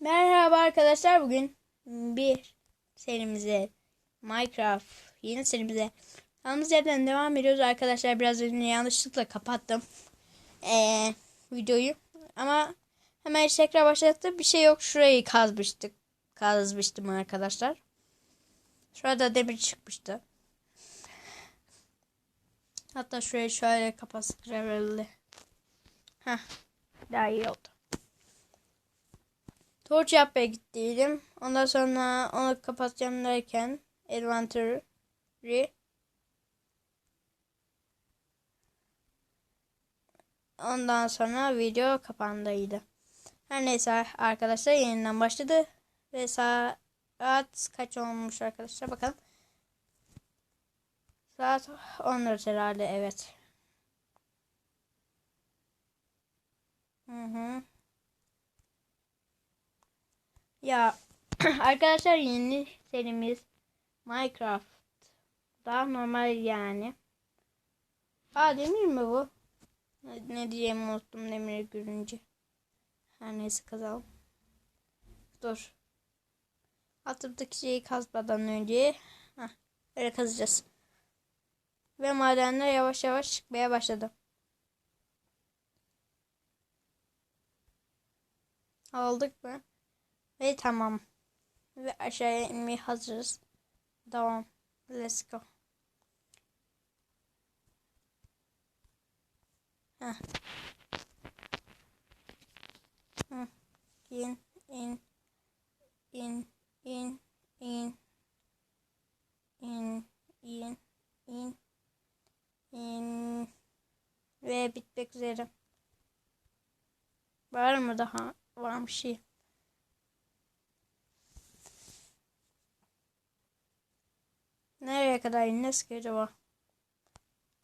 Merhaba arkadaşlar bugün bir serimize Minecraft yeni serimize kaldığımız yerden devam ediyoruz. Arkadaşlar biraz önce yanlışlıkla kapattım ee, videoyu. Ama hemen tekrar başlattım. Bir şey yok şurayı kazmıştık kazmıştım arkadaşlar. Şurada demir çıkmıştı. Hatta şurayı şöyle kapatsak Heh, daha iyi oldu Torç yapmaya gittiydim. Ondan sonra onu kapatacağım derken Adventure'ı Ondan sonra video kapandıydı. Her neyse arkadaşlar yeniden başladı. Ve saat kaç olmuş arkadaşlar bakalım. Saat 14 herhalde evet. Hı hı. Ya arkadaşlar yeni serimiz Minecraft. Daha normal yani. Aa demir mi bu? Ne, diyeceğimi unuttum demiri görünce. Her neyse kazalım. Dur. Altımdaki şeyi kazmadan önce heh, böyle kazacağız. Ve madenler yavaş yavaş çıkmaya başladı. Aldık mı? Ve tamam. Ve aşağıya inmeye hazırız. Devam. Let's go. Heh. Hı. In, in, in, in, in, in, in, in. Ve bitmek üzere. Var mı daha? Var bir şey. Nereye kadar ineceğiz ki acaba?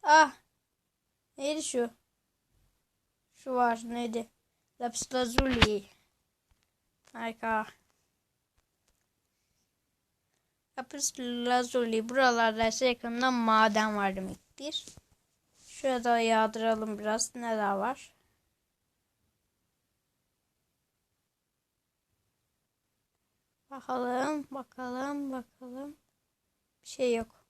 Ah! Neydi şu? Şu var neydi? Lapis lazuli. Harika. Lapis lazuli. Buralarda ise yakında maden var demektir. Şurada yağdıralım biraz. Ne daha var? Bakalım, bakalım, bakalım. Bir şey yok.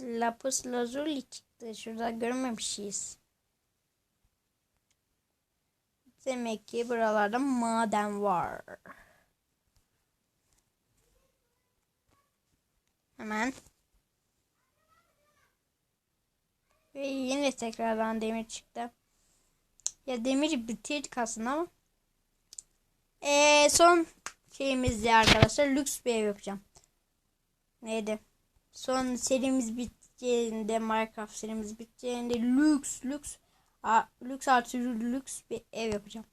Lapis lazuli çıktı. Şurada görmemişiz. Demek ki buralarda maden var. Hemen. Ve yine tekrardan demir çıktı. Ya demir bitirdik aslında ama. Ee, son şeyimizde arkadaşlar lüks bir ev yapacağım. Neydi? Son serimiz bittiğinde Minecraft serimiz bittiğinde lüks lüks a, lüks artı lüks bir ev yapacağım.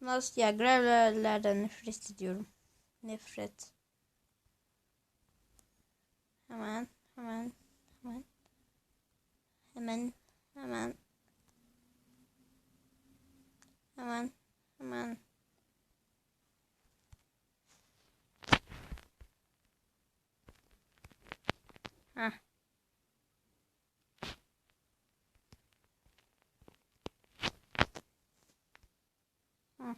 Nasıl ya gravellerden nefret ediyorum. Nefret. Hemen hemen hemen hemen hemen hemen Heh. Heh.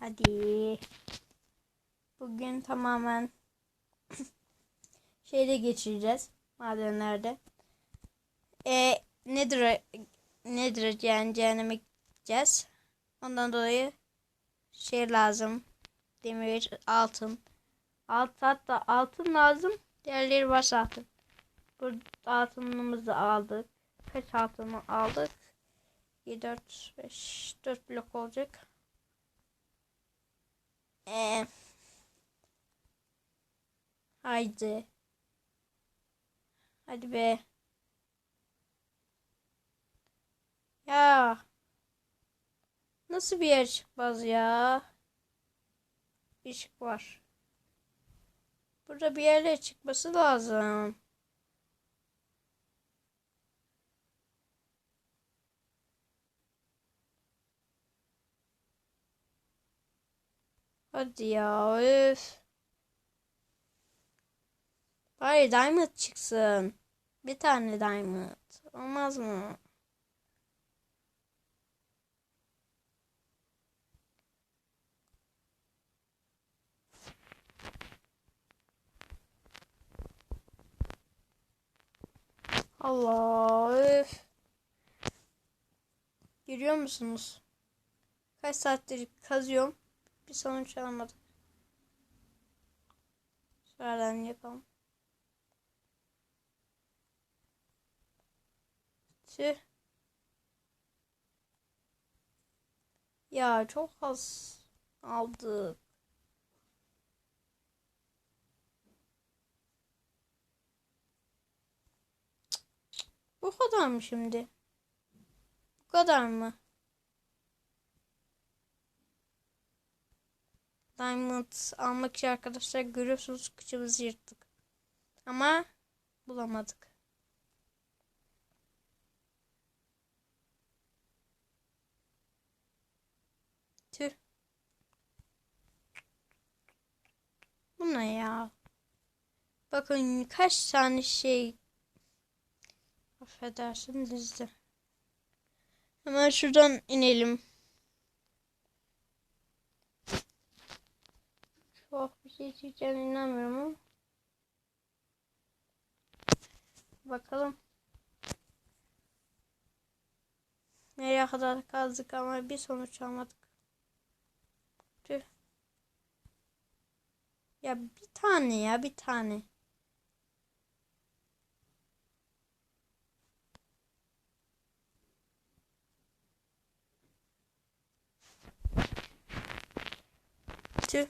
Hadi. Bugün tamamen şeyde geçireceğiz. Madenlerde. E, nedir nedir yani cehenneme gideceğiz. Ondan dolayı şey lazım demir, altın. Alt hatta altın lazım. Diğerleri var zaten. Burada altınımızı aldık. Kaç altını aldık? 7, 4, 5, 4 blok olacak. Ee, haydi. Hadi be. Ya. Nasıl bir yer çıkmaz ya? ışık var. Burada bir yerlere çıkması lazım. Hadi ya öf. Bari diamond çıksın. Bir tane diamond. Olmaz mı? Allah öf. Görüyor musunuz? Kaç saattir kazıyorum. Bir sonuç alamadım. Sıradan yapalım. Tüh. Ya çok az aldık. Bu kadar mı şimdi? Bu kadar mı? Diamond almak için arkadaşlar görüyorsunuz kıçımızı yırttık. Ama bulamadık. Tüh. Bu ne ya? Bakın kaç tane şey affedersin dizdi. Hemen şuradan inelim. Çok bir şey inanmıyorum ama. Bakalım. Nereye kadar kazdık ama bir sonuç almadık. Tüh. Ya bir tane ya bir tane. Tüh.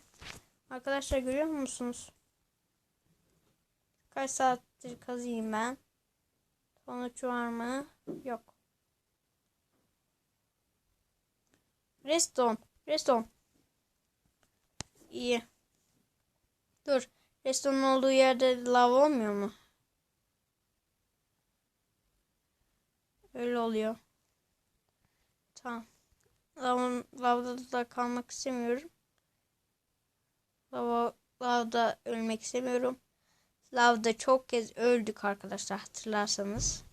Arkadaşlar görüyor musunuz? Kaç saattir kazıyım ben. Sonuç var mı? Yok. Reston. Reston. İyi. Dur. Restonun olduğu yerde lav olmuyor mu? Öyle oluyor. Tamam. Lavın, lavda da kalmak istemiyorum. Lavda ölmek istemiyorum. Lavda çok kez öldük arkadaşlar hatırlarsanız.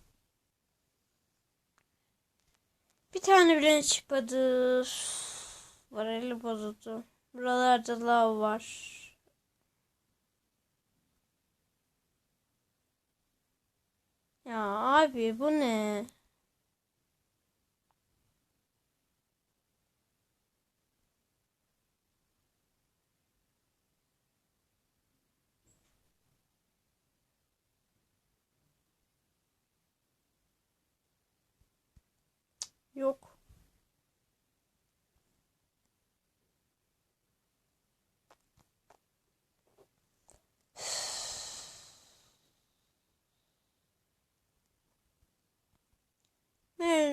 Bir tane bile çıkmadı. Morali bozuldu. Buralarda lav var. Ya abi bu ne? Yok.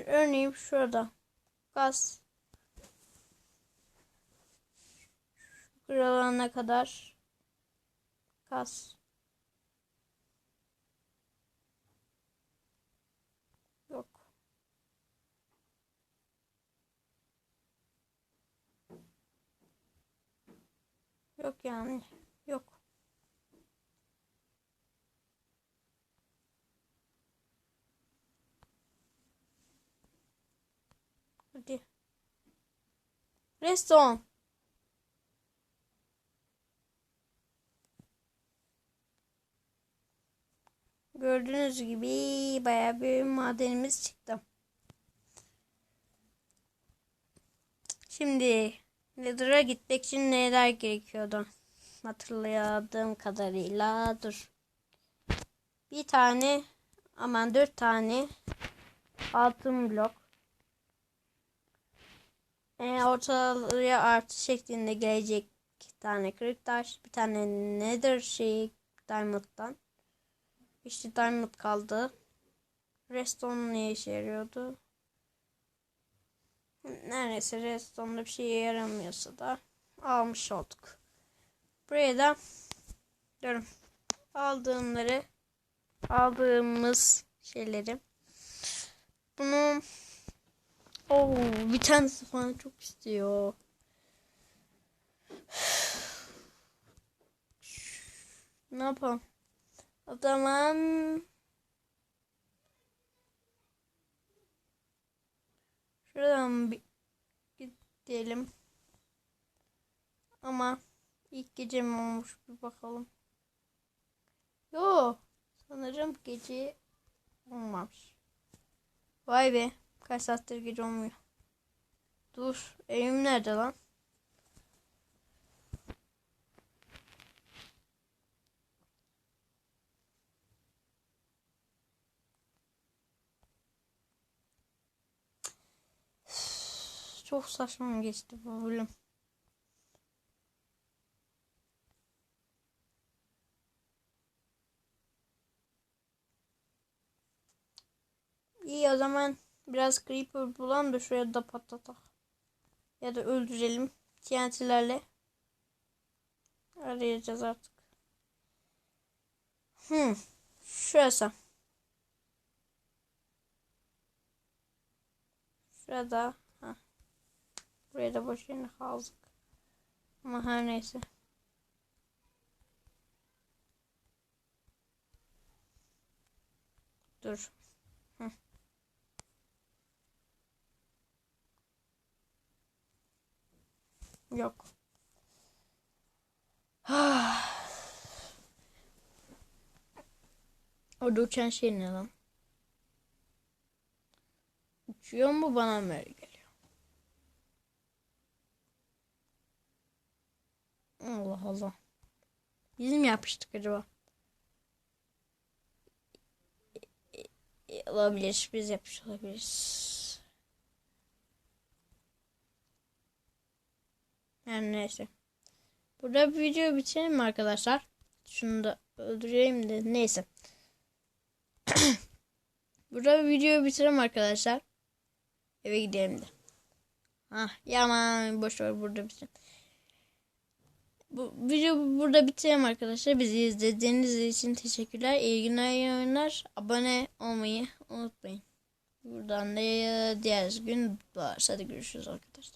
Örneğin şurada. Gaz. Kırılana kadar gaz. Yok. Yok yani. Yok. Hadi. Reston. Gördüğünüz gibi bayağı bir madenimiz çıktı. Şimdi Nether'a gitmek için neler gerekiyordu? Hatırladığım kadarıyla dur. Bir tane aman dört tane altın blok. E, ortalığa artı şeklinde gelecek iki tane kırık taş. Bir tane nether şey diamond'dan. İşte diamond kaldı. Redstone ne işe yarıyordu? Neredeyse redstone'da bir şeye yaramıyorsa da almış olduk. Buraya da diyorum aldığımları aldığımız şeyleri bunu Oo, bir tanesi falan çok istiyor. Ne yapalım? O zaman Şuradan bir gidelim. Ama ilk gece mi olmuş bir bakalım. Yo sanırım gece olmamış. Vay be kaç saattir gece olmuyor. Dur evim nerede lan? Çok saçma geçti bu bölüm. İyi o zaman biraz creeper bulalım da şuraya da patlatak. Ya da öldürelim. TNT'lerle. Arayacağız artık. Hmm. Şurası. Şurada. Buraya da boş yerine kaldık. Ama her neyse. Dur. Hı. Yok. Orada uçan şey ne lan? Uçuyor mu bana mı öyle geliyor? Allah Allah. Biz mi yapıştık acaba? Olabilir. Biz yapmış olabiliriz. Yani neyse. Burada video bitirelim arkadaşlar? Şunu da öldüreyim de neyse. Burada bir videoyu bitirelim arkadaşlar. Eve gidelim de. Ah yaman boş ver burada bitirelim. Bu video burada bitirelim arkadaşlar. Bizi izlediğiniz için teşekkürler. İyi günler, iyi oyunlar. Abone olmayı unutmayın. Buradan da diğer gün varsa da görüşürüz arkadaşlar.